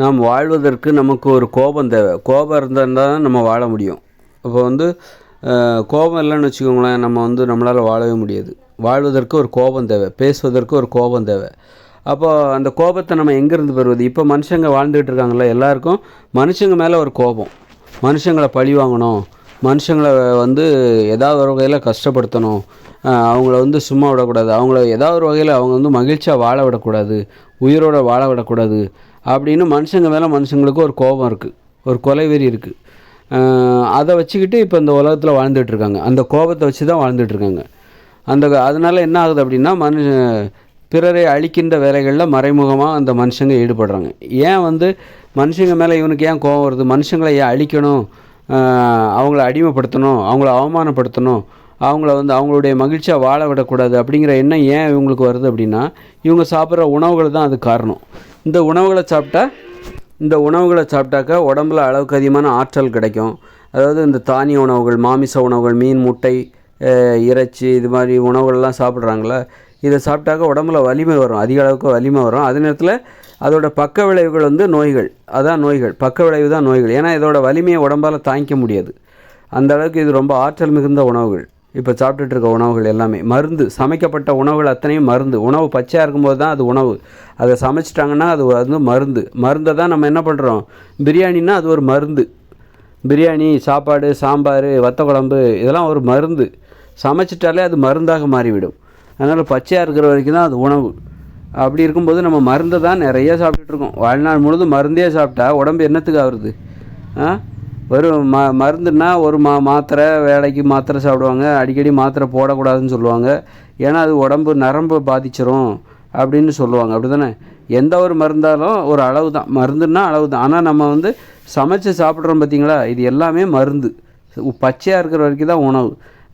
நாம் வாழ்வதற்கு நமக்கு ஒரு கோபம் தேவை. கோபம் இருந்தால் தான் நம்ம வாழ முடியும். இப்போ வந்து கோபம் இல்லைன்னு வச்சுக்கோங்களேன் நம்ம வந்து நம்மளால் வாழவே முடியாது. வாழ்வதற்கு ஒரு கோபம் தேவை. பேசுவதற்கு ஒரு கோபம் தேவை. அப்போது அந்த கோபத்தை நம்ம எங்கேருந்து பெறுவது? இப்போ மனுஷங்க வாழ்ந்துகிட்டு இருக்காங்களே எல்லாருக்கும் மனுஷங்க மேலே ஒரு கோபம். மனுஷங்களை பழி வாங்கணும். மனுஷங்களை வந்து ஏதாவது ஒரு வகையில் கஷ்டப்படுத்தணும். அவங்கள வந்து சும்மா விடக்கூடாது. அவங்கள ஏதாவது ஒரு வகையில் அவங்க வந்து மகிழ்ச்சியாக வாழ விடக்கூடாது. உயிரோட வாழ விடக்கூடாது. அப்படின்னு மனுஷங்க மேலே மனுஷங்களுக்கு ஒரு கோபம் இருக்குது ஒரு கொலைவெறி இருக்குது அதை வச்சுக்கிட்டு இப்போ இந்த உலகத்தில் வாழ்ந்துட்டுருக்காங்க அந்த கோபத்தை வச்சு தான் வாழ்ந்துட்டு இருக்காங்க. அந்த அதனால் என்ன ஆகுது அப்படின்னா மனுஷ பிறரை அழிக்கின்ற வேலைகளில் மறைமுகமாக அந்த மனுஷங்க ஈடுபடுறாங்க. ஏன் வந்து மனுஷங்க மேலே இவனுக்கு ஏன் கோபம் வருது? மனுஷங்களை ஏன் அழிக்கணும்? அவங்கள அடிமைப்படுத்தணும்? அவங்கள அவமானப்படுத்தணும்? அவங்கள வந்து அவங்களுடைய மகிழ்ச்சியாக வாழ விடக்கூடாது அப்படிங்கிற எண்ணம் ஏன் இவங்களுக்கு வருது அப்படின்னா இவங்க சாப்பிட்ற உணவுகள் தான் அது காரணம். இந்த உணவுகளை சாப்பிட்டா இந்த உணவுகளை சாப்பிட்டாக்கா உடம்புல அளவுக்கு அதிகமான ஆற்றல் கிடைக்கும். அதாவது இந்த தானிய உணவுகள் மாமிச உணவுகள் மீன் முட்டை இறைச்சி இது மாதிரி உணவுகள்லாம் சாப்பிட்றாங்களே இதை சாப்பிட்டாக்கா உடம்புல வலிமை வரும் அதிக அளவுக்கு வலிமை வரும். அதே நேரத்தில் அதோட பக்க விளைவுகள் வந்து நோய்கள் அதான் நோய்கள் பக்க விளைவு தான் நோய்கள். ஏன்னா இதோட வலிமையை உடம்பால் தாங்கிக்க முடியாது. அந்த அளவுக்கு இது ரொம்ப ஆற்றல் மிகுந்த உணவுகள். இப்போ சாப்பிட்டுட்டு இருக்க உணவுகள் எல்லாமே. மருந்து சமைக்கப்பட்ட உணவுகள் அத்தனையும் மருந்து. உணவு பச்சையாக இருக்கும்போது தான் அது உணவு. அதை சமைச்சிட்டாங்கன்னா அது வந்து மருந்து. மருந்தை தான் நம்ம என்ன பண்ணுறோம் பிரியாணின்னா அது ஒரு மருந்து. பிரியாணி சாப்பாடு சாம்பார் வத்த குழம்பு இதெல்லாம் ஒரு மருந்து. சமைச்சிட்டாலே அது மருந்தாக மாறிவிடும். அதனால் பச்சையாக இருக்கிற வரைக்கும் தான் அது உணவு. அப்படி இருக்கும்போது நம்ம மருந்தை தான் நிறைய சாப்பிட்டுட்டு இருக்கோம். வாழ்நாள் முழுதும் மருந்தே சாப்பிட்டா உடம்பு என்னத்துக்கு ஆகுறது ஆ? வெறும் ம மருந்துன்னா ஒரு மா மாத்திரை வேலைக்கு மாத்திரை சாப்பிடுவாங்க. அடிக்கடி மாத்திரை போடக்கூடாதுன்னு சொல்லுவாங்க. ஏன்னா அது உடம்பு நரம்பு பாதிச்சிரும் அப்படின்னு சொல்லுவாங்க. அப்படி தானே எந்த ஒரு மருந்தாலும் ஒரு அளவு தான். மருந்துன்னா அளவு தான். ஆனால் நம்ம வந்து சமைச்சு சாப்பிட்றோம் பார்த்தீங்களா? இது எல்லாமே மருந்து. பச்சையாக இருக்கிற வரைக்கும் தான் உணவு.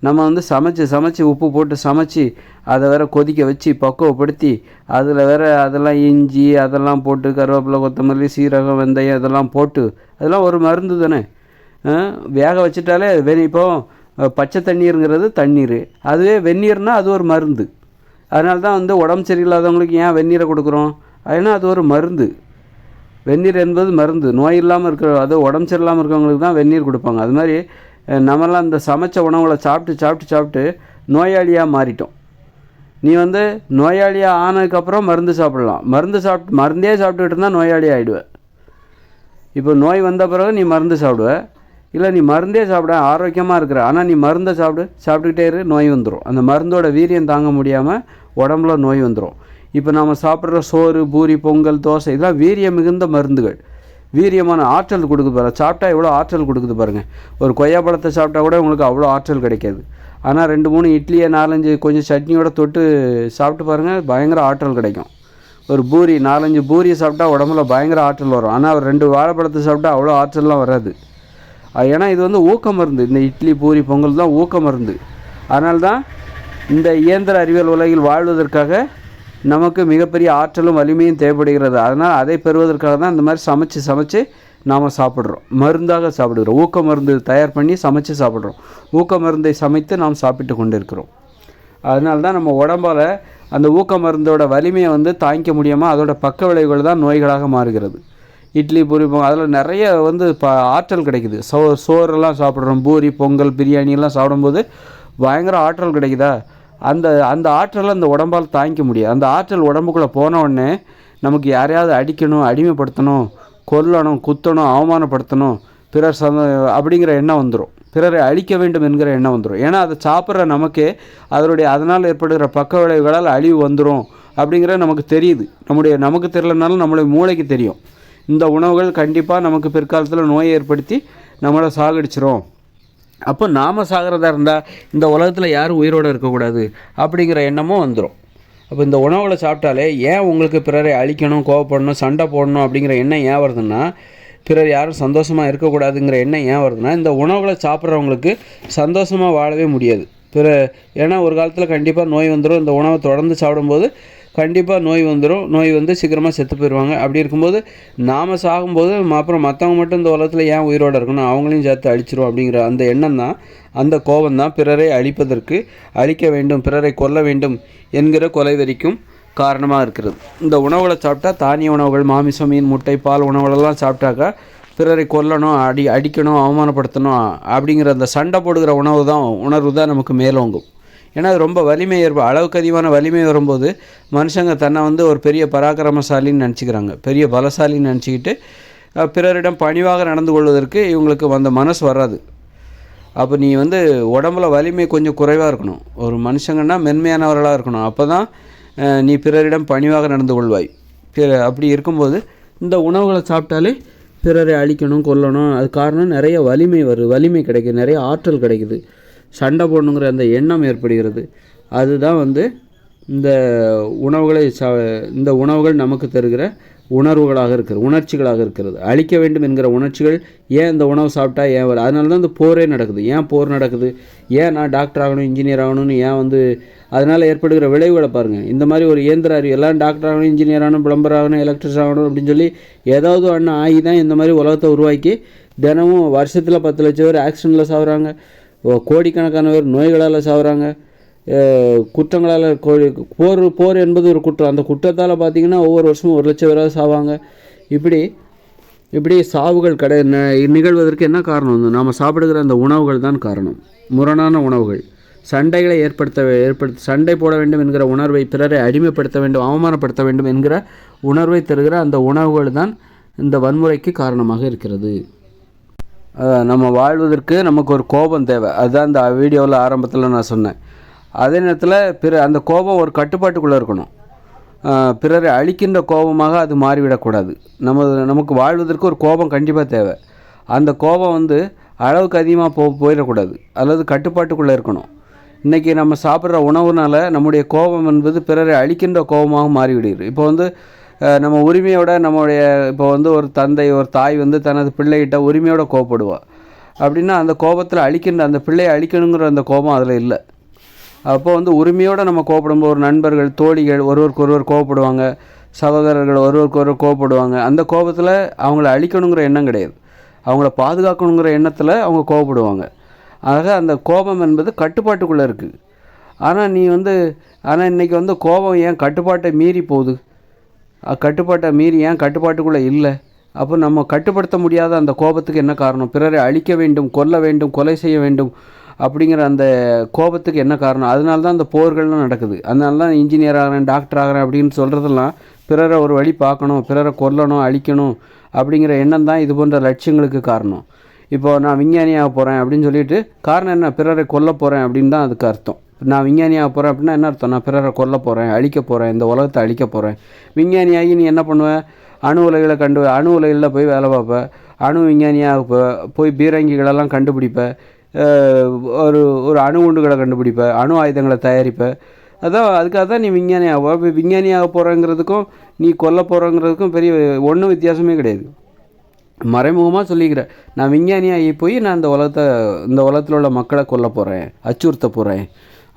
நம்ம வந்து சமைச்சு சமைச்சு உப்பு போட்டு சமைச்சு அதை வேற கொதிக்க வச்சு பக்குவப்படுத்தி அதில் வேற அதெல்லாம் இஞ்சி அதெல்லாம் போட்டு கருவேப்பிலை கொத்தமல்லி சீரகம் வெந்தயம் இதெல்லாம் போட்டு அதெல்லாம் ஒரு மருந்து தானே? வேக வச்சுட்டாலே வெ இப்போ பச்சை தண்ணீருங்கிறது தண்ணீர். அதுவே வெந்நீர்னா அது ஒரு மருந்து. அதனால தான் வந்து உடம்பு சரியில்லாதவங்களுக்கு ஏன் வெந்நீரை கொடுக்குறோம்? ஏன்னா அது ஒரு மருந்து. வெந்நீர் என்பது மருந்து. நோய் இல்லாமல் இருக்கிற அது உடம்பு சரியில்லாமல் இருக்கவங்களுக்கு தான் வெந்நீர் கொடுப்பாங்க. அது மாதிரி நம்மளாம் அந்த இந்த சமைச்ச உணவுகளை சாப்பிட்டு சாப்பிட்டு சாப்பிட்டு நோயாளியாக மாறிட்டோம். நீ வந்து நோயாளியாக ஆனதுக்கப்புறம் மருந்து சாப்பிடலாம். மருந்து சாப்பிட்டு மருந்தே சாப்பிட்டுக்கிட்டு இருந்தால் நோயாளி ஆகிடுவேன் இப்போ நோய் வந்த பிறகு நீ மருந்து சாப்பிடுவ. இல்லை நீ மருந்தே சாப்பிட ஆரோக்கியமாக இருக்கிற. ஆனால் நீ மருந்தை சாப்பிடு. சாப்பிட்டுக்கிட்டே இரு நோய் வந்துடும் அந்த மருந்தோட வீரியம் தாங்க முடியாமல் உடம்புல நோய் வந்துடும் இப்போ நாம் சாப்பிட்ற சோறு பூரி பொங்கல் தோசை இதெல்லாம் வீரியம் மிகுந்த மருந்துகள். வீரியமான ஆற்றல் கொடுக்குது பாருங்கள் சாப்பிட்டா எவ்வளோ ஆற்றல் கொடுக்குது பாருங்கள் ஒரு கொய்யா பழத்தை சாப்பிட்டா கூட உங்களுக்கு அவ்வளோ ஆற்றல் கிடைக்காது. ஆனால் ரெண்டு மூணு இட்லியை நாலஞ்சு கொஞ்சம் சட்னியோட தொட்டு சாப்பிட்டு பாருங்கள் பயங்கர ஆற்றல் கிடைக்கும். ஒரு பூரி நாலஞ்சு பூரியை சாப்பிட்டா உடம்புல பயங்கர ஆற்றல் வரும். ஆனால் ஒரு ரெண்டு வாழைப்பழத்தை சாப்பிட்டா அவ்வளோ ஆற்றல்லாம் வராது. ஏன்னா இது வந்து ஊக்க மருந்து. இந்த இட்லி பூரி பொங்கல் தான் ஊக்க மருந்து. அதனால தான் இந்த இயந்திர அறிவியல் உலகில் வாழ்வதற்காக நமக்கு மிகப்பெரிய ஆற்றலும் வலிமையும் தேவைப்படுகிறது. அதனால் அதை பெறுவதற்காக தான் இந்த மாதிரி சமைச்சு சமைச்சு நாம் சாப்பிட்றோம். மருந்தாக சாப்பிடுகிறோம். ஊக்க மருந்து தயார் பண்ணி சமைச்சு சாப்பிட்றோம். ஊக்க மருந்தை சமைத்து நாம் சாப்பிட்டு கொண்டிருக்கிறோம். அதனால தான் நம்ம உடம்பால் அந்த ஊக்க மருந்தோட வலிமையை வந்து தாங்கிக்க முடியாமல் அதோட பக்க விளைவுகள் தான் நோய்களாக மாறுகிறது. இட்லி பூரி பொங்கல் அதில் நிறைய வந்து இப்போ ஆற்றல் கிடைக்குது. சோ சோறெல்லாம் சாப்பிட்றோம். பூரி பொங்கல் பிரியாணியெல்லாம் சாப்பிடும்போது பயங்கர ஆற்றல் கிடைக்குதா? அந்த அந்த ஆற்றலை அந்த உடம்பால் தாங்கிக்க முடியாது. அந்த ஆற்றல் உடம்புக்குள்ளே போன உடனே நமக்கு யாரையாவது அடிக்கணும் அடிமைப்படுத்தணும் கொல்லணும் குத்தணும் அவமானப்படுத்தணும் பிறர் சந்த அப்படிங்கிற எண்ணம் வந்துடும் பிறரை அழிக்க வேண்டும் என்கிற எண்ணம் வந்துடும் ஏன்னா அதை சாப்பிட்ற நமக்கே அதனுடைய அதனால் ஏற்படுகிற பக்க விளைவுகளால் அழிவு வந்துடும் அப்படிங்கிற நமக்கு தெரியுது. நம்முடைய நமக்கு தெரியலனாலும் நம்மளுடைய மூளைக்கு தெரியும். இந்த உணவுகள் கண்டிப்பாக நமக்கு பிற்காலத்தில் நோயை ஏற்படுத்தி நம்மளை சாகடிச்சிரும். அப்போ நாம் சாகிறதா இருந்தால் இந்த உலகத்தில் யாரும் உயிரோடு இருக்கக்கூடாது அப்படிங்கிற எண்ணமும் வந்துடும் அப்போ இந்த உணவுகளை சாப்பிட்டாலே ஏன் உங்களுக்கு பிறரை அழிக்கணும் கோவப்படணும் சண்டை போடணும் அப்படிங்கிற எண்ணம் ஏன் வருதுன்னா பிறர் யாரும் சந்தோஷமாக இருக்கக்கூடாதுங்கிற எண்ணம் ஏன் வருதுன்னா இந்த உணவுகளை சாப்பிட்றவங்களுக்கு சந்தோஷமாக வாழவே முடியாது. பிற ஏன்னா ஒரு காலத்தில் கண்டிப்பாக நோய் வந்துடும் இந்த உணவை தொடர்ந்து சாப்பிடும்போது கண்டிப்பாக நோய் வந்துடும் நோய் வந்து சீக்கிரமாக செத்து போயிடுவாங்க அப்படி இருக்கும்போது நாம் சாகும்போது அப்புறம் மற்றவங்க மட்டும் இந்த உலகத்தில் ஏன் உயிரோடு இருக்கணும்? அவங்களையும் சேர்த்து அழிச்சிரும் அப்படிங்கிற அந்த எண்ணம் தான். அந்த கோபம் தான் பிறரை அழிப்பதற்கு அழிக்க வேண்டும் பிறரை கொல்ல வேண்டும் என்கிற கொலை வரைக்கும் காரணமாக இருக்கிறது. இந்த உணவுகளை சாப்பிட்டா தானிய உணவுகள் மாமிசம் மீன் முட்டை பால் உணவுகளெல்லாம் சாப்பிட்டாக்கா பிறரை கொல்லணும் அடி அடிக்கணும் அவமானப்படுத்தணும் அப்படிங்கிற அந்த சண்டை போடுகிற உணவு தான் உணர்வு தான் நமக்கு மேலோங்கும். ஏன்னா அது ரொம்ப வலிமை ஏற்ப அளவுக்கு அதிகமான வலிமை வரும்போது மனுஷங்க தன்னை வந்து ஒரு பெரிய பராக்கிரமசாலின்னு நினச்சிக்கிறாங்க. பெரிய பலசாலின்னு நினச்சிக்கிட்டு பிறரிடம் பணிவாக நடந்து கொள்வதற்கு இவங்களுக்கு அந்த மனசு வராது. அப்போ நீ வந்து உடம்புல வலிமை கொஞ்சம் குறைவாக இருக்கணும். ஒரு மனுஷங்கன்னா மென்மையானவர்களாக இருக்கணும். அப்போ தான் நீ பிறரிடம் பணிவாக நடந்து கொள்வாய். பிற அப்படி இருக்கும்போது இந்த உணவுகளை சாப்பிட்டாலே பிறரை அழிக்கணும் கொல்லணும். அது காரணம் நிறைய வலிமை வருது வலிமை கிடைக்குது. நிறைய ஆற்றல் கிடைக்குது. சண்டை போடணுங்கிற அந்த எண்ணம் ஏற்படுகிறது. அதுதான் வந்து இந்த உணவுகளை ச இந்த உணவுகள் நமக்கு தருகிற உணர்வுகளாக இருக்கிறது உணர்ச்சிகளாக இருக்கிறது. அழிக்க வேண்டும் என்கிற உணர்ச்சிகள் ஏன் இந்த உணவு சாப்பிட்டா ஏன் வரும் அதனால தான் இந்த போரே நடக்குது. ஏன் போர் நடக்குது? ஏன் நான் டாக்டர் ஆகணும் இன்ஜினியர் ஆகணும்னு ஏன் வந்து அதனால் ஏற்படுகிற விளைவுகளை பாருங்கள் இந்த மாதிரி ஒரு இயந்திர அறிவு எல்லாம் டாக்டர் ஆகணும் இன்ஜினியர் ஆகணும் பிளம்பர் ஆகணும் எலக்ட்ரிஷன் ஆகணும் அப்படின்னு சொல்லி ஏதாவது ஒன்று ஆகி தான் இந்த மாதிரி உலகத்தை உருவாக்கி தினமும் வருஷத்தில் பத்து லட்சம் பேர் ஆக்சிடெண்ட்டில் சாகுறாங்க கோடிக்கணக்கானவர் கோடிக்கணக்கான பேர் நோய்களால் சாகுறாங்க குற்றங்களால் கோ- போர் போர் என்பது ஒரு குற்றம். அந்த குற்றத்தால் பார்த்தீங்கன்னா ஒவ்வொரு வருஷமும் ஒரு லட்சம் பேராக சாவாங்க. இப்படி இப்படி சாவுகள் கடை நிகழ்வதற்கு என்ன காரணம் வந்து நாம் சாப்பிடுகிற அந்த உணவுகள் தான் காரணம். முரணான உணவுகள். சண்டைகளை ஏற்படுத்த ஏற்படுத்த சண்டை போட வேண்டும் என்கிற உணர்வை பிறரை அடிமைப்படுத்த வேண்டும் அவமானப்படுத்த வேண்டும் என்கிற உணர்வை தருகிற அந்த உணவுகள் தான் இந்த வன்முறைக்கு காரணமாக இருக்கிறது. நம்ம வாழ்வதற்கு நமக்கு ஒரு கோபம் தேவை. அதுதான் அந்த வீடியோவில் ஆரம்பத்தில் நான் சொன்னேன். அதே நேரத்தில் பிற அந்த கோபம் ஒரு கட்டுப்பாட்டுக்குள்ளே இருக்கணும். பிறரை அழிக்கின்ற கோபமாக அது மாறிவிடக்கூடாது. நம்ம நமக்கு வாழ்வதற்கு ஒரு கோபம் கண்டிப்பாக தேவை. அந்த கோபம் வந்து அளவுக்கு அதிகமாக போ போயிடக்கூடாது. அல்லது கட்டுப்பாட்டுக்குள்ளே இருக்கணும். இன்றைக்கி நம்ம சாப்பிட்ற உணவுனால நம்முடைய கோபம் என்பது பிறரை அழிக்கின்ற கோபமாக மாறிவிடுகிறது. இப்போ வந்து நம்ம உரிமையோட நம்முடைய இப்போ வந்து ஒரு தந்தை ஒரு தாய் வந்து தனது பிள்ளைகிட்ட உரிமையோட கோவப்படுவா. அப்படின்னா அந்த கோபத்தில் அழிக்கின்ற அந்த பிள்ளையை அழிக்கணுங்கிற அந்த கோபம் அதில் இல்லை. அப்போ வந்து உரிமையோடு நம்ம கோவப்படும்போது ஒரு நண்பர்கள் தோழிகள் ஒருவருக்கு ஒருவர் கோவப்படுவாங்க. சகோதரர்கள் ஒருவருக்கு ஒருவர் கோவப்படுவாங்க. அந்த கோபத்தில் அவங்கள அழிக்கணுங்கிற எண்ணம் கிடையாது. அவங்கள பாதுகாக்கணுங்கிற எண்ணத்தில் அவங்க கோவப்படுவாங்க. ஆக அந்த கோபம் என்பது கட்டுப்பாட்டுக்குள்ளே இருக்குது ஆனால் நீ வந்து ஆனால் இன்றைக்கி வந்து கோபம் ஏன் கட்டுப்பாட்டை மீறி போகுது? கட்டுப்பாட்டை மீறி ஏன் கட்டுப்பாட்டுக்குள்ளே இல்லை? அப்போ நம்ம கட்டுப்படுத்த முடியாத அந்த கோபத்துக்கு என்ன காரணம்? பிறரை அழிக்க வேண்டும் கொல்ல வேண்டும் கொலை செய்ய வேண்டும் அப்படிங்கிற அந்த கோபத்துக்கு என்ன காரணம்? அதனால தான் அந்த போர்கள்லாம் நடக்குது. அதனால தான் இன்ஜினியர் ஆகிறேன் டாக்டர் ஆகிறேன் அப்படின்னு சொல்கிறதெல்லாம் பிறரை ஒரு வழி பார்க்கணும் பிறரை கொல்லணும் அழிக்கணும் அப்படிங்கிற எண்ணம் தான் இது போன்ற லட்சியங்களுக்கு காரணம். இப்போ நான் விஞ்ஞானியாக போகிறேன் அப்படின்னு சொல்லிட்டு காரணம் என்ன? பிறரை கொல்ல போகிறேன் அப்படின்னு தான் அதுக்கு அர்த்தம். நான் விஞ்ஞானியாக போகிறேன் அப்படின்னா என்ன அர்த்தம்? நான் பிறரை கொல்ல போகிறேன் அழிக்க போகிறேன் இந்த உலகத்தை அழிக்க போகிறேன் விஞ்ஞானியாகி நீ என்ன பண்ணுவேன் அணு உலைகளை கண்டு அணு உலைகளில் போய் வேலை பார்ப்ப. அணு விஞ்ஞானியாக போய் பீரங்கிகளெல்லாம் கண்டுபிடிப்ப. ஒரு ஒரு அணு குண்டுகளை கண்டுபிடிப்ப அணு ஆயுதங்களை தயாரிப்ப. அதான் அதுக்காக தான் நீ விஞ்ஞானியாக இப்போ விஞ்ஞானியாக போகிறங்கிறதுக்கும் நீ கொல்ல போகிறங்கிறதுக்கும் பெரிய ஒன்றும் வித்தியாசமே கிடையாது. மறைமுகமாக சொல்லிக்கிறேன் நான் விஞ்ஞானியாகி போய் நான் இந்த உலகத்தை இந்த உலகத்தில் உள்ள மக்களை கொல்ல போகிறேன் அச்சுறுத்த போகிறேன்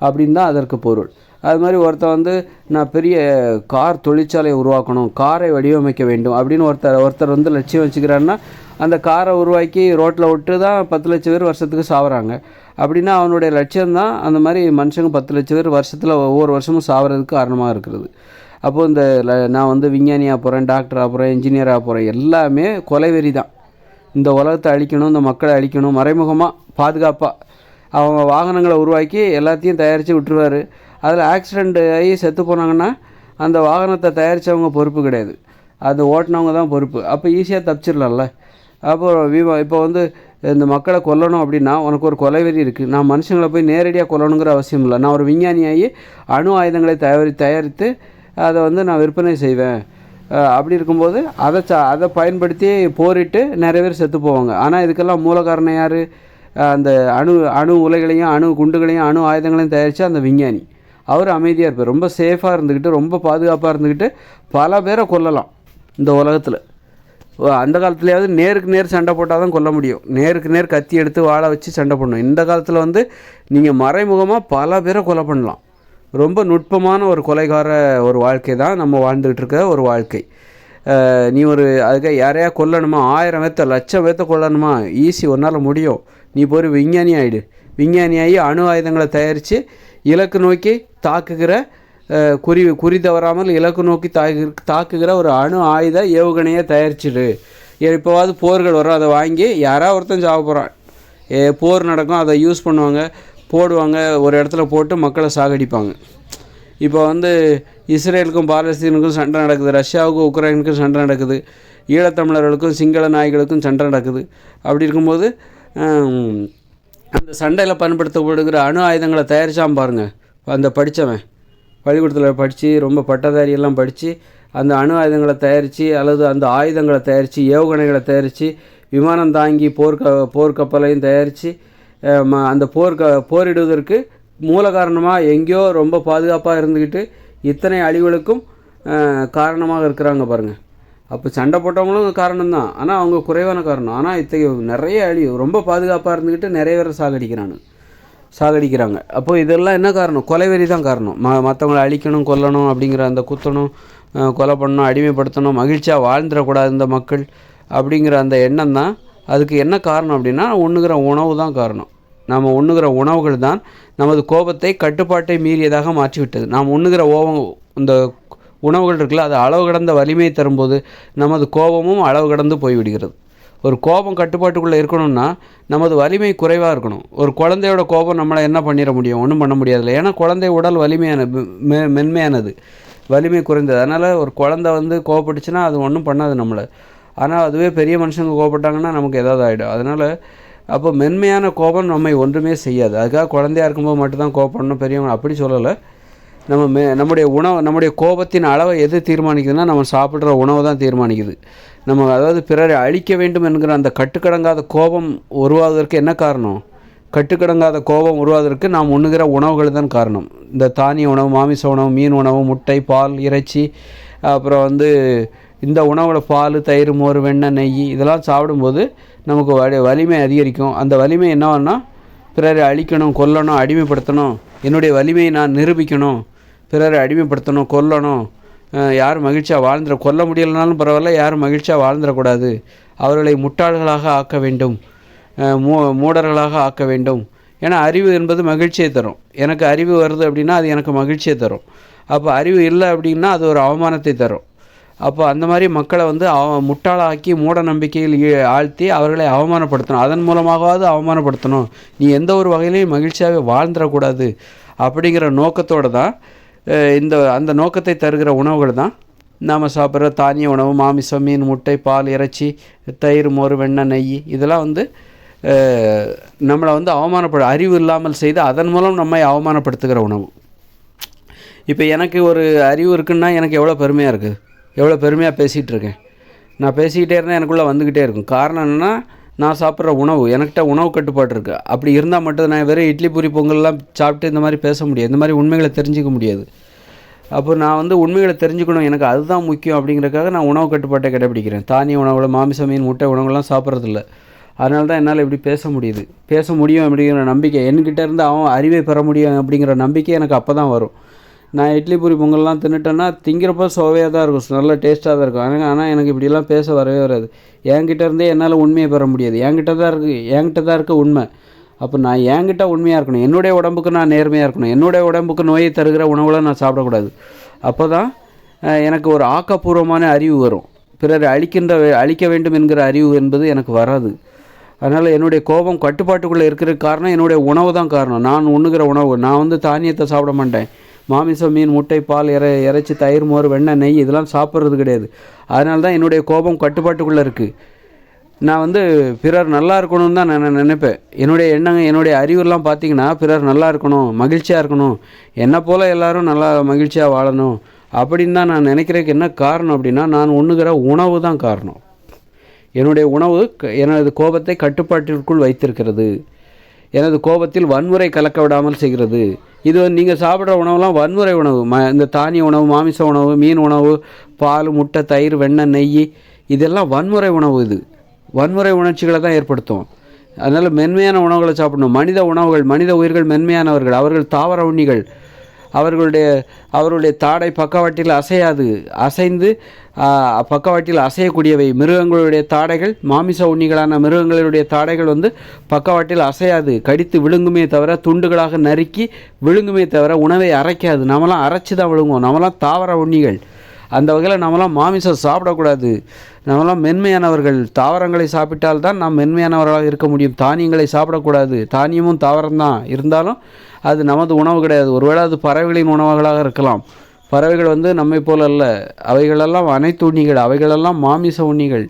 அப்படின்னு தான் அதற்கு பொருள். அது மாதிரி ஒருத்தன் வந்து நான் பெரிய கார் தொழிற்சாலையை உருவாக்கணும் காரை வடிவமைக்க வேண்டும் அப்படின்னு ஒருத்தர் ஒருத்தர் வந்து லட்சியம் வச்சுக்கிறாருன்னா அந்த காரை உருவாக்கி ரோட்டில் விட்டு தான் பத்து லட்சம் பேர் வருஷத்துக்கு சாவறாங்க. அப்படின்னா அவனுடைய லட்சியம் தான் அந்த மாதிரி மனுஷங்க பத்து லட்சம் பேர் வருஷத்தில் ஒவ்வொரு வருஷமும் சாவறதுக்கு காரணமாக இருக்கிறது. அப்போது இந்த நான் வந்து விஞ்ஞானியாக போகிறேன் டாக்டராக போகிறேன் இன்ஜினியராக போகிறேன் எல்லாமே கொலைவெறி தான் இந்த உலகத்தை அழிக்கணும் இந்த மக்களை அழிக்கணும் மறைமுகமாக பாதுகாப்பாக அவங்க வாகனங்களை உருவாக்கி எல்லாத்தையும் தயாரித்து விட்டுருவார். அதில் ஆக்சிடெண்ட் ஆகி செத்து போனாங்கன்னா அந்த வாகனத்தை தயாரித்தவங்க பொறுப்பு கிடையாது. அது ஓட்டினவங்க தான் பொறுப்பு. அப்போ ஈஸியாக தப்பிச்சிடலாம்ல அப்போ விவா இப்போ வந்து இந்த மக்களை கொல்லணும் அப்படின்னா உனக்கு ஒரு கொலைவெறி இருக்குது நான் மனுஷங்களை போய் நேரடியாக கொல்லணுங்கிற அவசியம் இல்லை. நான் ஒரு விஞ்ஞானியாகி அணு ஆயுதங்களை தயாரி தயாரித்து அதை வந்து நான் விற்பனை செய்வேன். அப்படி இருக்கும்போது அதை ச அதை பயன்படுத்தி போரிட்டு நிறைய பேர் செத்து போவாங்க. ஆனால் இதுக்கெல்லாம் மூல காரணம் யார் அந்த அணு அணு உலைகளையும் அணு குண்டுகளையும் அணு ஆயுதங்களையும் தயாரித்த அந்த விஞ்ஞானி. அவர் அமைதியாக இருப்பார். ரொம்ப சேஃபாக இருந்துக்கிட்டு ரொம்ப பாதுகாப்பாக இருந்துக்கிட்டு பல பேரை கொல்லலாம் இந்த உலகத்தில். அந்த காலத்துலேயாவது நேருக்கு நேர் சண்டை போட்டால் தான் கொல்ல முடியும். நேருக்கு நேர் கத்தி எடுத்து வாழை வச்சு சண்டை பண்ணணும் இந்த காலத்தில் வந்து நீங்கள் மறைமுகமாக பல பேரை கொலை பண்ணலாம். ரொம்ப நுட்பமான ஒரு கொலைகார ஒரு வாழ்க்கை தான் நம்ம வாழ்ந்துகிட்ருக்க ஒரு வாழ்க்கை. நீ ஒரு அதுக்கு யாரையா கொல்லணுமா? ஆயிரம் பேர்த்த லட்சம் பேர்த்த கொல்லணுமா? ஈஸி ஒன்றால் முடியும். நீ போய் விஞ்ஞானி ஆகிடு விஞ்ஞானியாகி அணு ஆயுதங்களை தயாரித்து இலக்கு நோக்கி தாக்குகிற குறி குறி தவறாமல் இலக்கு நோக்கி தாக்கு தாக்குகிற ஒரு அணு ஆயுத ஏவுகணையை தயாரிச்சிடு. இப்போவாது போர்கள் வரும் அதை வாங்கி யாராவது ஒருத்தன் சாப்பிட்றான் ஏ போர் நடக்கும் அதை யூஸ் பண்ணுவாங்க. போடுவாங்க ஒரு இடத்துல போட்டு மக்களை சாகடிப்பாங்க. இப்போ வந்து இஸ்ரேலுக்கும் பாலஸ்தீனுக்கும் சண்டை நடக்குது ரஷ்யாவுக்கும் உக்ரைனுக்கும் சண்டை நடக்குது ஈழத்தமிழர்களுக்கும் சிங்கள நாய்களுக்கும் சண்டை நடக்குது. அப்படி இருக்கும்போது அந்த சண்டையில் பயன்படுத்தப்படுகிற அணு ஆயுதங்களை தயாரித்தான் பாருங்கள் அந்த படித்தவன் பள்ளிக்கூடத்தில் படித்து ரொம்ப பட்டதாரி எல்லாம் படித்து அந்த அணு ஆயுதங்களை தயாரித்து அல்லது அந்த ஆயுதங்களை தயாரித்து ஏவுகணைகளை தயாரித்து விமானம் தாங்கி போர்க்க போர்க்கப்பலையும் தயாரித்து அந்த போர் க போரிடுவதற்கு மூல காரணமாக எங்கேயோ ரொம்ப பாதுகாப்பாக இருந்துக்கிட்டு இத்தனை அழிவுகளுக்கும் காரணமாக இருக்கிறாங்க பாருங்கள் அப்போ சண்டை போட்டவங்களும் காரணம்தான். ஆனால் அவங்க குறைவான காரணம். ஆனால் இத்தகைய நிறைய அழிவு ரொம்ப பாதுகாப்பாக இருந்துக்கிட்டு நிறைய பேரை சாகடிக்கிறானு சாகடிக்கிறாங்க. அப்போ இதெல்லாம் என்ன காரணம்? கொலைவெறி தான் காரணம். ம மற்றவங்களை அழிக்கணும் கொல்லணும் அப்படிங்கிற அந்த குத்தணும் கொலை பண்ணணும் அடிமைப்படுத்தணும் மகிழ்ச்சியாக வாழ்ந்துடக்கூடாது இந்த மக்கள் அப்படிங்கிற அந்த எண்ணம் தான் அதுக்கு என்ன காரணம் அப்படின்னா உண்ணுகிற உணவு தான் காரணம். நாம் உண்ணுகிற உணவுகள் தான் நமது கோபத்தை கட்டுப்பாட்டை மீறியதாக மாற்றிவிட்டது. நாம் உண்ணுகிற ஓவம் இந்த உணவுகள் இருக்குல்ல அது அளவு கடந்த வலிமையை தரும்போது நமது கோபமும் அளவு கடந்து போய்விடுகிறது. ஒரு கோபம் கட்டுப்பாட்டுக்குள்ளே இருக்கணும்னா நமது வலிமை குறைவாக இருக்கணும். ஒரு குழந்தையோட கோபம் நம்மளை என்ன பண்ணிட முடியும்? ஒன்றும் பண்ண முடியாதுல்ல. ஏன்னா குழந்தை உடல் வலிமையான மெ மென்மையானது. வலிமை குறைந்தது. அதனால் ஒரு குழந்தை வந்து கோவப்பட்டுச்சுன்னா அது ஒன்றும் பண்ணாது நம்மளை. ஆனால் அதுவே பெரிய மனுஷங்க கோபப்பட்டாங்கன்னா நமக்கு ஏதாவது ஆகிடும் அதனால் அப்போ மென்மையான கோபம் நம்மை ஒன்றுமே செய்யாது. அதுக்காக குழந்தையா இருக்கும்போது மட்டும்தான் கோபப்படணும் பெரியவங்க அப்படி சொல்லலை. நம்ம மே நம்முடைய உணவு நம்முடைய கோபத்தின் அளவை எது தீர்மானிக்குதுன்னா நம்ம சாப்பிட்ற உணவு தான் தீர்மானிக்குது. நம்ம அதாவது பிறரை அழிக்க வேண்டும் என்கிற அந்த கட்டுக்கடங்காத கோபம் உருவாவதற்கு என்ன காரணம்? கட்டுக்கடங்காத கோபம் உருவாவதற்கு நாம் உண்ணுகிற உணவுகள் தான் காரணம். இந்த தானிய உணவு மாமிச உணவு மீன் உணவு முட்டை பால் இறைச்சி அப்புறம் வந்து இந்த உணவோட பால் தயிர் மோர் வெண்ணெய் நெய் இதெல்லாம் சாப்பிடும்போது நமக்கு வலி வலிமை அதிகரிக்கும். அந்த வலிமை என்னன்னா பிறரை அழிக்கணும் கொல்லணும் அடிமைப்படுத்தணும். என்னுடைய வலிமையை நான் நிரூபிக்கணும். பிறரை அடிமைப்படுத்தணும் கொல்லணும். யாரும் மகிழ்ச்சியாக வாழ்ந்துட கொல்ல முடியலனாலும் பரவாயில்ல யாரும் மகிழ்ச்சியாக வாழ்ந்துடக்கூடாது அவர்களை முட்டாள்களாக ஆக்க வேண்டும். மூ மூடர்களாக ஆக்க வேண்டும். ஏன்னா அறிவு என்பது மகிழ்ச்சியை தரும். எனக்கு அறிவு வருது அப்படின்னா அது எனக்கு மகிழ்ச்சியை தரும். அப்போ அறிவு இல்லை அப்படின்னா அது ஒரு அவமானத்தை தரும். அப்போ அந்த மாதிரி மக்களை வந்து அவ முட்டாளாக்கி மூட நம்பிக்கையில் ஆழ்த்தி அவர்களை அவமானப்படுத்தணும். அதன் மூலமாகவாவது அவமானப்படுத்தணும். நீ எந்த ஒரு வகையிலையும் மகிழ்ச்சியாகவே வாழ்ந்துடக்கூடாது அப்படிங்கிற நோக்கத்தோடு தான் இந்த அந்த நோக்கத்தை தருகிற உணவுகள் தான். நாம் சாப்பிட்ற தானிய உணவு மாமிசம் மீன் முட்டை பால் இறைச்சி தயிர் மோர் வெண்ணெய் நெய் இதெல்லாம் வந்து நம்மளை வந்து அவமானப்பட அறிவு இல்லாமல் செய்து அதன் மூலம் நம்மை அவமானப்படுத்துகிற உணவு. இப்போ எனக்கு ஒரு அறிவு இருக்குன்னா எனக்கு எவ்வளோ பெருமையாக இருக்குது எவ்வளோ பெருமையாக பேசிகிட்டு இருக்கேன் நான் பேசிக்கிட்டே இருந்தால் எனக்குள்ளே வந்துக்கிட்டே இருக்கும். காரணம் என்னென்னா நான் சாப்பிட்ற உணவு எனக்கிட்ட உணவு கட்டுப்பாடு இருக்குது அப்படி இருந்தால் மட்டும் நான் வெறும் இட்லி பூரி பொங்கல்லாம் சாப்பிட்டு இந்த மாதிரி பேச முடியாது. இந்த மாதிரி உண்மைகளை தெரிஞ்சிக்க முடியாது. அப்போ நான் வந்து உண்மைகளை தெரிஞ்சுக்கணும். எனக்கு அதுதான் முக்கியம் அப்படிங்கிறக்காக நான் உணவு கட்டுப்பாட்டை கடைபிடிக்கிறேன் தானிய உணவுகள் மாமிச மீன் முட்டை உணவுகள்லாம் சாப்பிட்றதில்ல. அதனால தான் என்னால் இப்படி பேச முடியுது. பேச முடியும் அப்படிங்கிற நம்பிக்கை. என்கிட்ட இருந்து அவன் அறிவை பெற முடியும் அப்படிங்கிற நம்பிக்கை எனக்கு அப்போ தான் வரும். நான் இட்லி பூரி பொங்கல்லாம் தின்னுட்டேன்னா திங்கிறப்ப சுவையாக தான் இருக்கும். நல்ல டேஸ்ட்டாக தான் இருக்கும். ஆனால் ஆனால் எனக்கு இப்படிலாம் பேச வரவே வராது. என்கிட்ட இருந்தே என்னால் உண்மையை பெற முடியாது. என்கிட்ட தான் இருக்குது என்கிட்ட தான் இருக்க உண்மை. அப்போ நான் என்கிட்ட உண்மையாக இருக்கணும். என்னுடைய உடம்புக்கு நான் நேர்மையாக இருக்கணும். என்னுடைய உடம்புக்கு நோயை தருகிற உணவுகளை நான் சாப்பிடக்கூடாது. அப்போ தான் எனக்கு ஒரு ஆக்கப்பூர்வமான அறிவு வரும். பிறர் அழிக்கின்ற அழிக்க வேண்டும் என்கிற அறிவு என்பது எனக்கு வராது. அதனால் என்னுடைய கோபம் கட்டுப்பாட்டுக்குள்ளே இருக்கிற காரணம் என்னுடைய உணவு தான் காரணம். நான் உண்ணுகிற உணவு. நான் வந்து தானியத்தை சாப்பிட மாட்டேன். மாமிசம் மீன் முட்டை பால் இறை இறைச்சி தயிர் மோர் வெண்ணெய் நெய் இதெல்லாம் சாப்பிட்றது கிடையாது. அதனால தான் என்னுடைய கோபம் கட்டுப்பாட்டுக்குள்ளே இருக்குது நான் வந்து பிறர் நல்லா இருக்கணும்னு தான் நான் நினைப்பேன். என்னுடைய எண்ணங்க என்னுடைய அறிவுலாம் பார்த்தீங்கன்னா பிறர் நல்லா இருக்கணும் மகிழ்ச்சியாக இருக்கணும் என்னை போல் எல்லாரும் நல்லா மகிழ்ச்சியாக வாழணும் அப்படின்னு தான் நான் நினைக்கிறதுக்கு என்ன காரணம் அப்படின்னா நான் உண்ணுகிற உணவு தான் காரணம். என்னுடைய உணவு க- எனது கோபத்தை கட்டுப்பாட்டிற்குள் வைத்திருக்கிறது. எனது கோபத்தில் வன்முறை கலக்க விடாமல் செய்கிறது. இது நீங்கள் சாப்பிட்ற உணவுலாம் வன்முறை உணவு. ம இந்த தானிய உணவு மாமிச உணவு மீன் உணவு பால் முட்டை தயிர் வெண்ணெய் நெய் இதெல்லாம் வன்முறை உணவு இது. வன்முறை உணர்ச்சிகளை தான் ஏற்படுத்தும். அதனால் மென்மையான உணவுகளை சாப்பிடணும். மனித உணவுகள் மனித உயிர்கள் மென்மையானவர்கள் அவர்கள் தாவர உண்ணிகள். அவர்களுடைய அவருடைய தாடை பக்கவாட்டில் அசையாது. அசைந்து பக்கவாட்டில் அசையக்கூடியவை மிருகங்களுடைய தாடைகள் மாமிச உண்ணிகளான மிருகங்களுடைய தாடைகள் வந்து பக்கவாட்டில் அசையாது. கடித்து விழுங்குமே தவிர துண்டுகளாக நறுக்கி விழுங்குமே தவிர உணவை அரைக்காது. நம்மலாம் அரைச்சி தான் விழுங்குவோம். நம்மலாம் தாவர உண்ணிகள். அந்த வகையில் நம்மலாம் மாமிசம் சாப்பிடக்கூடாது. நம்மலாம் மென்மையானவர்கள். தாவரங்களை சாப்பிட்டால் தான் நாம் மென்மையானவர்களாக இருக்க முடியும். தானியங்களை சாப்பிடக்கூடாது. தானியமும் தாவரம் தான் இருந்தாலும் அது நமது உணவு கிடையாது. ஒருவேளை அது பறவைகளின் உணவுகளாக இருக்கலாம். பறவைகள் வந்து நம்மை போல அல்ல. அவைகளெல்லாம் அனைத்து உண்ணிகள். அவைகளெல்லாம் மாமிச உண்ணிகள்.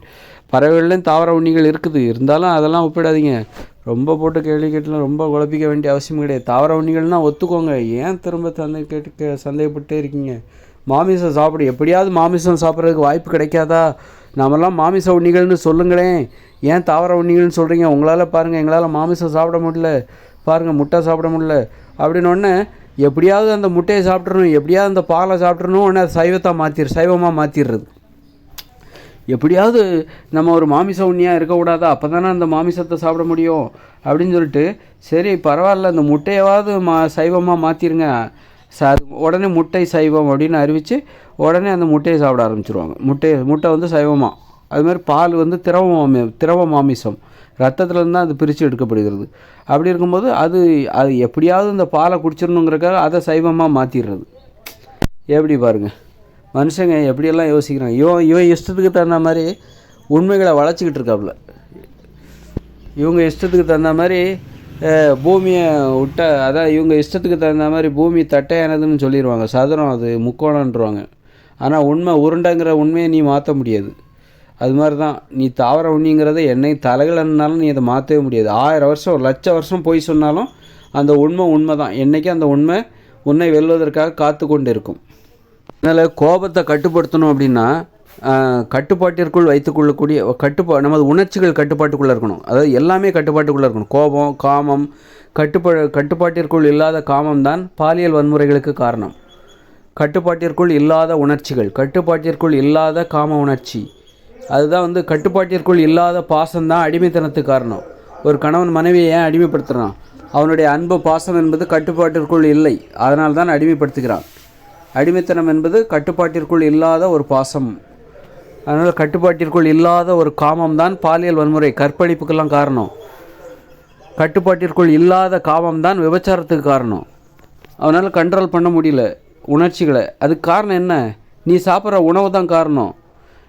பறவைகள்லேயும் தாவர உண்ணிகள் இருக்குது. இருந்தாலும் அதெல்லாம் ஒப்பிடாதீங்க. ரொம்ப போட்டு கேள்வி கேட்டுலாம் ரொம்ப குழப்பிக்க வேண்டிய அவசியம் கிடையாது. தாவர உண்ணிகள்னால் ஒத்துக்கோங்க. ஏன் திரும்ப சந்தை கேட்டு கே- சந்தேகப்பட்டே இருக்கீங்க? மாமிசம் சாப்பிடு. எப்படியாவது மாமிசம் சாப்பிட்றதுக்கு வாய்ப்பு கிடைக்காதா? நாமெல்லாம் மாமிச உண்ணிகள்னு சொல்லுங்களேன். ஏன் தாவர உண்ணிகள்னு சொல்கிறீங்க உங்களால் பாருங்கள் எங்களால் மாமிசம் சாப்பிட முடியல. பாருங்கள் முட்டை சாப்பிட முடியல. அப்படின்னு ஒன்று எப்படியாவது அந்த முட்டையை சாப்பிட்றணும் எப்படியாவது அந்த பாலை சாப்பிட்றணும் உடனே அதை சைவத்தை மாற்றிடு சைவமாக மாற்றிடுறது எப்படியாவது நம்ம ஒரு மாமிச உண்ணியாக இருக்கக்கூடாதா? அப்போ தானே அந்த மாமிசத்தை சாப்பிட முடியும். அப்படின்னு சொல்லிட்டு சரி பரவாயில்ல அந்த முட்டையாவது மா சைவமாக மாற்றிருங்க ச உடனே முட்டை சைவம் அப்படின்னு அறிவித்து உடனே அந்த முட்டையை சாப்பிட ஆரம்பிச்சிருவாங்க. முட்டை முட்டை வந்து சைவமாக அது மாதிரி பால் வந்து திரவ மாமி திரவ மாமிசம். ரத்தத்துலேருந்து தான் அது பிரித்து எடுக்கப்படுகிறது. அப்படி இருக்கும்போது அது அது எப்படியாவது இந்த பாலை குடிச்சிடணுங்கிறக்காக அதை சைவமாக மாற்றிடுறது எப்படி பாருங்க. மனுஷங்க எப்படியெல்லாம் யோசிக்கிறாங்க. இவன் இவன் இஷ்டத்துக்கு தகுந்த மாதிரி உண்மைகளை வளச்சிக்கிட்டு இருக்காப்புல. இவங்க இஷ்டத்துக்கு தகுந்த மாதிரி பூமியை விட்ட அதான் இவங்க இஷ்டத்துக்கு தகுந்த மாதிரி பூமி தட்டையானதுன்னு சொல்லிடுவாங்க சதுரம் அது முக்கோணன்றவாங்க ஆனால் உண்மை உருண்டைங்கிற உண்மையை நீ மாற்ற முடியாது. அது மாதிரி தான் நீ தாவர உண்ணிங்கிறத என்னை தலைகளன்னாலும் நீ அதை மாற்றவே முடியாது. ஆயிரம் வருஷம் ஒரு லட்ச வருஷம் போய் சொன்னாலும் அந்த உண்மை உண்மை தான் என்றைக்கும் அந்த உண்மை உன்னை வெல்வதற்காக காத்து கொண்டு இருக்கும் அதனால் கோபத்தை கட்டுப்படுத்தணும் அப்படின்னா கட்டுப்பாட்டிற்குள் வைத்துக்கொள்ளக்கூடிய கட்டுப்பா நமது உணர்ச்சிகள் கட்டுப்பாட்டுக்குள்ளே இருக்கணும். அதாவது எல்லாமே கட்டுப்பாட்டுக்குள்ளே இருக்கணும். கோபம் காமம் கட்டுப்பா கட்டுப்பாட்டிற்குள் இல்லாத காமம் தான் பாலியல் வன்முறைகளுக்கு காரணம். கட்டுப்பாட்டிற்குள் இல்லாத உணர்ச்சிகள் கட்டுப்பாட்டிற்குள் இல்லாத காம உணர்ச்சி. அதுதான் வந்து கட்டுப்பாட்டிற்குள் இல்லாத பாசம்தான் அடிமைத்தனத்துக்கு காரணம். ஒரு கணவன் மனைவியை ஏன் அடிமைப்படுத்துகிறான் அவனுடைய அன்பு பாசம் என்பது கட்டுப்பாட்டிற்குள் இல்லை. அதனால் தான் அடிமைப்படுத்துகிறான். அடிமைத்தனம் என்பது கட்டுப்பாட்டிற்குள் இல்லாத ஒரு பாசம். அதனால் கட்டுப்பாட்டிற்குள் இல்லாத ஒரு காமம் தான் பாலியல் வன்முறை கற்பழிப்புக்கெல்லாம் காரணம். கட்டுப்பாட்டிற்குள் இல்லாத காமம் தான் விபச்சாரத்துக்கு காரணம். அவனால் கண்ட்ரோல் பண்ண முடியல உணர்ச்சிகளை. அதுக்கு காரணம் என்ன? நீ சாப்பிட்ற உணவு தான் காரணம்.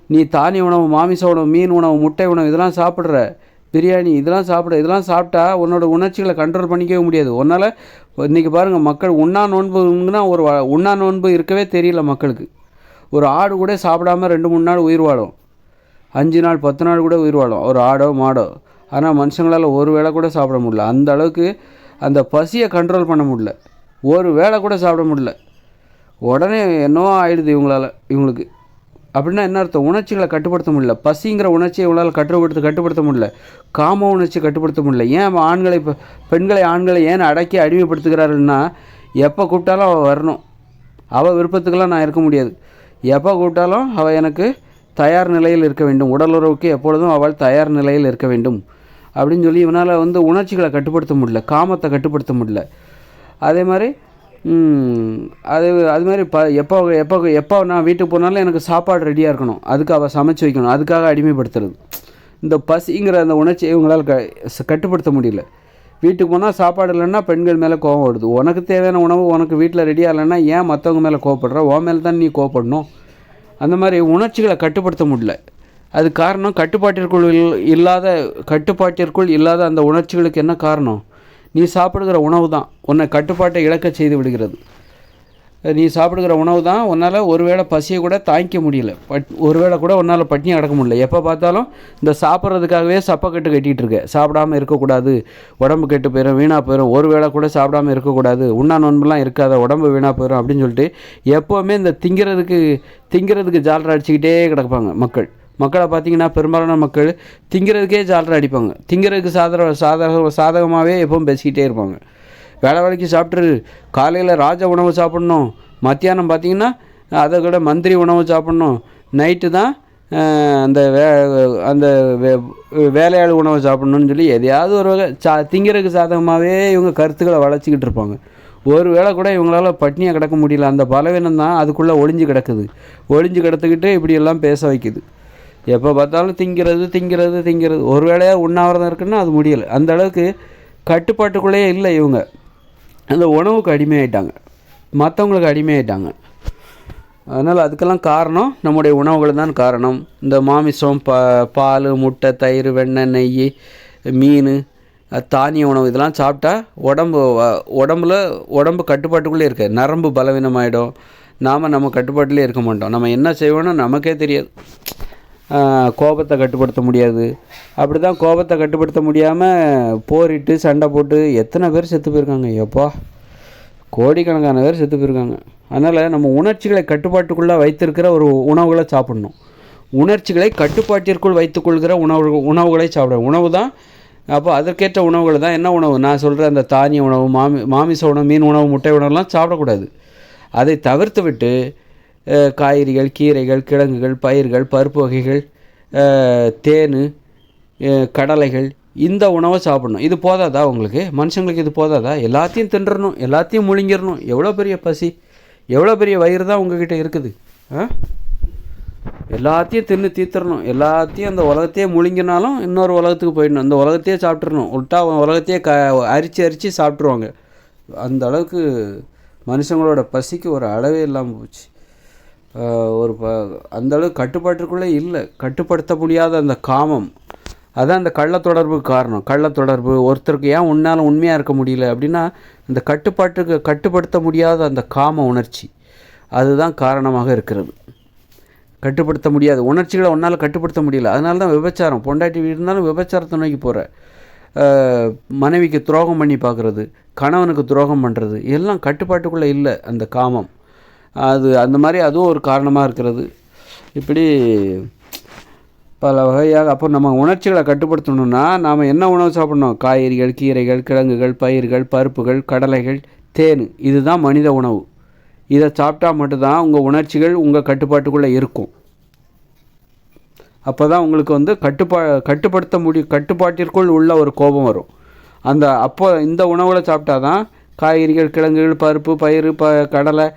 நீ தானிய உணவு மாமிச உணவு மீன் உணவு முட்டை உணவு இதெல்லாம் சாப்பிட்ற. பிரியாணி இதெல்லாம் சாப்பிட இதெல்லாம் சாப்பிட்டா உன்னோட உணர்ச்சிகளை கண்ட்ரோல் பண்ணிக்கவே முடியாது. உன்னால் இன்றைக்கி பாருங்கள் மக்கள் உண்ணா நோன்புங்கன்னா ஒரு உண்ணா நோன்பு இருக்கவே தெரியல மக்களுக்கு. ஒரு ஆடு கூட சாப்பிடாம ரெண்டு மூணு நாள் உயிர் வாழும். அஞ்சு நாள் பத்து நாள் கூட உயிர் வாழும். ஒரு ஆடோ மாடோ. ஆனால் மனுஷங்களால் ஒரு வேளை கூட சாப்பிட முடியல. அந்த அளவுக்கு அந்த பசியை கண்ட்ரோல் பண்ண முடியல. ஒரு வேளை கூட சாப்பிட முடியல. உடனே என்னவோ ஆயிடுது இவங்களால இவங்களுக்கு. அப்படின்னா என்ன அர்த்தம்? உணர்ச்சிகளை கட்டுப்படுத்த முடியல. பசிங்கிற உணர்ச்சியை இவங்களால் கட்டுப்படுத்த கட்டுப்படுத்த முடியல. காம உணர்ச்சி கட்டுப்படுத்த முடியல. ஏன் ஆண்களை இப்போ பெண்களை ஆண்களை ஏன் அடக்கி அடிமைப்படுத்துகிறாருன்னா எப்போ கூப்பிட்டாலும் அவள் வரணும். அவள் விருப்பத்துக்கெல்லாம் நான் இருக்க முடியாது. எப்போ கூப்பிட்டாலும் அவள் எனக்கு தயார் நிலையில் இருக்க வேண்டும். உடலுறவுக்கு எப்பொழுதும் அவள் தயார் நிலையில் இருக்க வேண்டும். அப்படின்னு சொல்லி இவனால் வந்து உணர்ச்சிகளை கட்டுப்படுத்த முடியல காமத்தை கட்டுப்படுத்த முடியல. அதே மாதிரி அது அது மாதிரி ப எப்போ எப்போ எப்போ நான் வீட்டுக்கு போனாலும் எனக்கு சாப்பாடு ரெடியாக இருக்கணும். அதுக்கு அவள் சமைச்சு வைக்கணும். அதுக்காக அடிமைப்படுத்துறது. இந்த பசிங்கிற அந்த உணர்ச்சியை இவங்களால் க கட்டுப்படுத்த முடியல. வீட்டுக்கு போனால் சாப்பாடு இல்லைன்னா பெண்கள் மேலே கோவம் வருது. உனக்கு தேவையான உணவு உனக்கு வீட்டில் ரெடியாக இல்லைன்னா ஏன் மற்றவங்க மேலே கோவப்படுற? உன் மேலே தான் நீ கோவப்படணும். அந்த மாதிரி உணர்ச்சிகளை கட்டுப்படுத்த முடியல. அது காரணம் கட்டுப்பாட்டிற்குள் இல்- இல்லாத கட்டுப்பாட்டிற்குள் இல்லாத அந்த உணர்ச்சிகளுக்கு என்ன காரணம்? நீ சாப்பிடுகிற உணவு தான் உன்னை கட்டுப்பாட்டை இழக்க செய்து விடுகிறது. நீ சாப்பிடுகிற உணவு தான் உன்னால் ஒருவேளை பசியை கூட தாங்கிக்க முடியல. பட் ஒருவேளை கூட உன்னால் பட்டினி அடக்க முடியல. எப்போ பார்த்தாலும் இந்த சாப்பிட்றதுக்காகவே சப்பக்கட்டு கட்டிகிட்டு இருக்க. சாப்பிடாம இருக்கக்கூடாது. உடம்பு கெட்டு போயிடும் வீணாக போயிடும் ஒரு வேளை கூட சாப்பிடாம இருக்கக்கூடாது. உண்ணா நோன்புலாம் இருக்காத உடம்பு வீணாக போயிடும் அப்படின்னு சொல்லிட்டு எப்போவுமே இந்த திங்கிறதுக்கு திங்கிறதுக்கு ஜாலரை அடிச்சுக்கிட்டே கிடப்பாங்க மக்கள். மக்களை பார்த்தீங்கன்னா பெரும்பாலான மக்கள் திங்கிறதுக்கே ஜாலரை அடிப்பாங்க. திங்கிறதுக்கு சாதக சாதக சாதகமாகவே எப்பவும் பேசிக்கிட்டே இருப்பாங்க. வேலை வேலைக்கு சாப்பிட்ரு காலையில் ராஜ உணவு சாப்பிட்ணும். மத்தியானம் பார்த்தீங்கன்னா அதை கூட மந்திரி உணவு சாப்பிட்ணும். நைட்டு தான் அந்த வே அந்த வே வேலையாள் உணவு சாப்பிட்ணுன்னு சொல்லி எதையாவது ஒரு வகை சா திங்கிறதுக்கு சாதகமாகவே இவங்க கருத்துக்களை வளர்ச்சிக்கிட்டு இருப்பாங்க. ஒரு வேளை கூட இவங்களால் பட்னியாக கிடக்க முடியல. அந்த பலவீனம் தான் அதுக்குள்ளே ஒளிஞ்சு கிடக்குது. ஒளிஞ்சு கிடத்துக்கிட்டு இப்படியெல்லாம் பேச வைக்குது. எப்போ பார்த்தாலும் திங்கிறது திங்கிறது திங்கிறது. ஒரு வேளையாக உண்ணாவிரதம் இருக்குன்னா அது முடியலை. அந்த அளவுக்கு கட்டுப்பாட்டுக்குள்ளேயே இல்லை இவங்க. அந்த உணவுக்கு அடிமையாயிட்டாங்க. மற்றவங்களுக்கு அடிமையாயிட்டாங்க. அதனால் அதுக்கெல்லாம் காரணம் நம்முடைய உணவுகள் தான் காரணம். இந்த மாமிசம் ப பால் முட்டை தயிர் வெண்ணெய் நெய் மீன் தானிய உணவு இதெல்லாம் சாப்பிட்டா உடம்பு உடம்புல உடம்பு கட்டுப்பாட்டுக்குள்ளே இருக்க. நரம்பு பலவீனமாயிடும். நாம் நம்ம கட்டுப்பாட்டிலே இருக்க மாட்டோம். நம்ம என்ன செய்வோன்னு நமக்கே தெரியாது. கோபத்தை கட்டுப்படுத்த முடியாது. அப்படி தான் கோபத்தை கட்டுப்படுத்த முடியாமல் போரிட்டு சண்டை போட்டு எத்தனை பேர் செத்து போயிருக்காங்க எப்பா? கோடிக்கணக்கான பேர் செத்து போயிருக்காங்க. அதனால் நம்ம உணர்ச்சிகளை கட்டுப்பாட்டுக்குள்ளே வைத்திருக்கிற ஒரு உணவுகளை சாப்பிடணும். உணர்ச்சிகளை கட்டுப்பாட்டிற்குள் வைத்துக்கொள்கிற உணவு உணவுகளை சாப்பிடணும். உணவு தான் அப்போ அதற்கேற்ற உணவுகள் தான். என்ன உணவு? நான் சொல்கிற அந்த தானிய உணவு மாமி மாமிச உணவு மீன் உணவு முட்டை உணவுலாம் சாப்பிடக்கூடாது. அதை தவிர்த்து விட்டு காய்கறிகள் கீரைகள் கிழங்குகள் பயிர்கள் பருப்பு வகைகள் தேன் கடலைகள் இந்த உணவை சாப்பிடணும். இது போதாதா உங்களுக்கு? மனுஷங்களுக்கு இது போதாதா? எல்லாத்தையும் தின்றணும் எல்லாத்தையும் முழுங்கிடணும். எவ்வளோ பெரிய பசி? எவ்வளோ பெரிய வயிறு தான் உங்ககிட்ட இருக்குது? ஆ எல்லாத்தையும் தின்னு தீத்துறணும் எல்லாத்தையும் அந்த உலகத்தையே முழுங்கினாலும் இன்னொரு உலகத்துக்கு போயிடணும். அந்த உலகத்தையே சாப்பிட்றணும் உல்ட்டா உலகத்தையே க அரிச்சு அரிச்சு சாப்பிட்ருவாங்க அந்த அளவுக்கு மனுஷங்களோட பசிக்கு ஒரு அளவே இல்லாமல் போச்சு. ஒரு ப அந்த கட்டுப்பாட்டுக்குள்ளே இல்லை. கட்டுப்படுத்த முடியாத அந்த காமம். அதான் அந்த கள்ள தொடர்பு காரணம். கள்ள தொடர்பு ஒருத்தருக்கு ஏன் உன்னால் உண்மையாக இருக்க முடியல அப்படின்னா இந்த கட்டுப்பாட்டுக்கு கட்டுப்படுத்த முடியாத அந்த காம உணர்ச்சி. அதுதான் காரணமாக இருக்கிறது. கட்டுப்படுத்த முடியாது. உணர்ச்சிகளை உன்னால் கட்டுப்படுத்த முடியல. அதனால தான் விபச்சாரம். பொண்டாட்டி வீடு இருந்தாலும் விபச்சாரத்தை நோக்கி போகிற மனைவிக்கு துரோகம் பண்ணி பார்க்குறது கணவனுக்கு துரோகம் பண்ணுறது எல்லாம் கட்டுப்பாட்டுக்குள்ளே இல்லை அந்த காமம். அது அந்த மாதிரி அதுவும் ஒரு காரணமாக இருக்கிறது. இப்படி பல வகையாக அப்போ நம்ம உணர்ச்சிகளை கட்டுப்படுத்தணும்னா நாம் என்ன உணவு சாப்பிட்ணும்? காய்கறிகள் கீரைகள் கிழங்குகள் பயிர்கள் பருப்புகள் கடலைகள் தேன். இதுதான் மனித உணவு. இதை சாப்பிட்டா மட்டும்தான் உங்கள் உணர்ச்சிகள் உங்கள் கட்டுப்பாட்டுக்குள்ளே இருக்கும். அப்போ தான் உங்களுக்கு வந்து கட்டுப்பா கட்டுப்படுத்த முடியும் கட்டுப்பாட்டிற்குள் உள்ள ஒரு கோபம் வரும். அந்த அப்போ இந்த உணவில் சாப்பிட்டா தான் காய்கறிகள் கிழங்குகள் பருப்பு பயிறு ப கடலை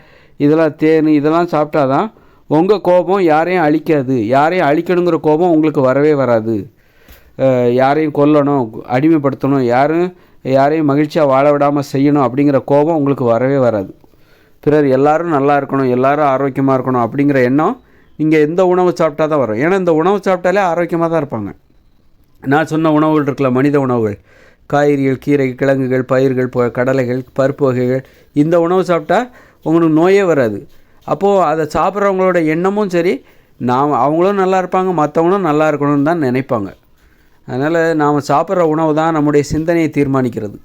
இதெல்லாம் தேன் இதெல்லாம் சாப்பிட்டா தான் உங்கள் கோபம் யாரையும் அழிக்காது. யாரையும் அழிக்கணுங்கிற கோபம் உங்களுக்கு வரவே வராது. யாரையும் கொல்லணும் அடிமைப்படுத்தணும் யாரும் யாரையும் மகிழ்ச்சியாக வாழ விடாமல் செய்யணும் அப்படிங்கிற கோபம் உங்களுக்கு வரவே வராது. பிறர் எல்லாரும் நல்லா இருக்கணும் எல்லாரும் ஆரோக்கியமாக இருக்கணும் அப்படிங்கிற எண்ணம் நீங்கள் எந்த உணவு சாப்பிட்டா தான் வரும். ஏன்னா இந்த உணவு சாப்பிட்டாலே ஆரோக்கியமாக தான் இருப்பாங்க. நான் சொன்ன உணவுகள் இருக்கல மனித உணவுகள். காய்கறிகள் கீரை கிழங்குகள் பயிர்கள் கடலைகள் பருப்பு வகைகள். இந்த உணவு சாப்பிட்டா உங்களுக்கு நோயே வராது. அப்போது அதை சாப்பிட்றவங்களோட எண்ணமும் சரி நாம் அவங்களும் நல்லா இருப்பாங்க மற்றவங்களும் நல்லா இருக்கணும்னு தான் நினைப்பாங்க. அதனால் நாம் சாப்பிட்ற உணவு தான் நம்முடைய சிந்தனையை தீர்மானிக்கிறது.